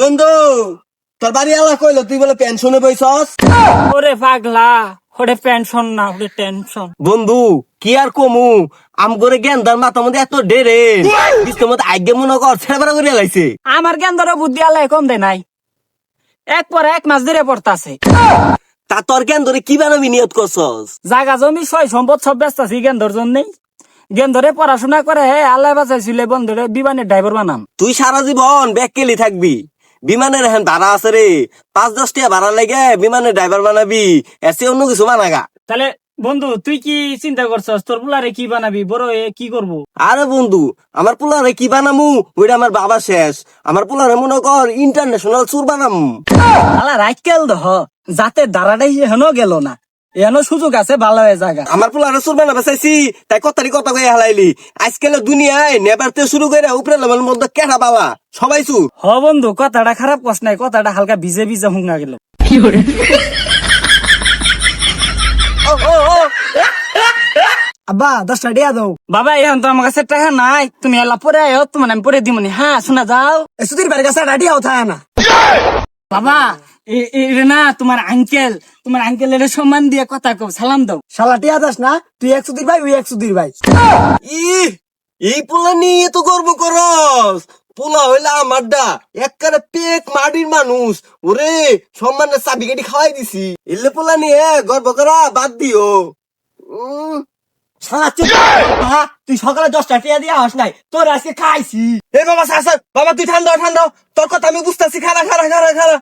বন্ধু তোর বাড়ি আলা কইলো তুই বলে পেনশনে বইছস? ওরে পাগলা ওরে পেনশন না ওরে টেনশন বন্ধু কি আর কমু? আম করে গেন্দার মাথা মধ্যে এত ডেরে। বিস্তের মধ্যে আগে মনে কর ছেড়ে করে লাইছে। আমার ধরো বুদ্ধি আল্লাহ কম দেয় নাই। এক পর এক মাস ধরে পড়তাছে। তা তোর ধরে কি বানাবি নিয়ত করছস? জাগা জমি সয় সম্পদ সব ব্যস্ত আছি ধর জন্যই। জ্ঞান ধরে পড়াশোনা করে হে আল্লাহ বাঁচাইছিল বন্ধুরে বিমানের ড্রাইভার বানাম। তুই সারা জীবন ব্যাগ কেলি থাকবি। বিমানের এখন ভাড়া আছে রে। পাঁচ দশ টাকা ভাড়া লাগে বিমানের ড্রাইভার বানাবি। এসে অন্য কিছু বানাগা। তাহলে বন্ধু তুই কি চিন্তা করছস? তোর পুলারে কি বানাবি? বড় এ কি করব? আরে বন্ধু আমার পোলারে কি বানামু? ওইটা আমার বাবা শেষ। আমার পোলারে মনে কর ইন্টারন্যাশনাল সুর বানামু। আলা রাইকেল দহ যাতে দাঁড়াটাই এখনও গেল না। এখনও সুযোগ আছে ভালো হয়ে জায়গা আমার পোলারে সুর বানাবে চাইছি তাই কথারি কথা কয়ে হালাইলি। আজকাল দুনিয়ায় নেবারতে শুরু করে উপরে লেভেল মধ্যে কেটা বাবা সবাই সুর হ বন্ধু কথাটা খারাপ কস নাই কথাটা হালকা ভিজে ভিজে হুঙ্গা গেল। আব্বা দশটা ডিয়া দাও। বাবা এখন তো আমার কাছে টাকা নাই। তুমি এলা পরে আয়ো তোমার আমি পরে দিমনি। হ্যাঁ শোনা যাও। এ সুধীর বাড়ির কাছে একটা ডিয়াও থাকে না বাবা এ- এ- এ না তোমার আঙ্কেল তোমার আঙ্কেলের সম্মান দিয়ে কথা কও সালাম দাও। শালা টিয়া দাস না তুই এক সুধীর ভাই ওই এক সুধীর ভাই। ই এই পোলা নিয়ে তো গর্ব করস। পোলা হইলে আমার ডা পেট মাটির মানুষ। ওরে সম্মানের চাবি কাটি খাওয়াই দিছি। এলে পোলা নিয়ে গর্ব করা বাদ দিও। তুই সকালে দশটা টিয়া দিয়া হস নাই তোর আজকে খাইছি। এ বাবা স্যার বাবা তুই ঠান্ডা ঠান্ডা তোর কথা আমি বুঝতেছি খারা খারা খারা খারা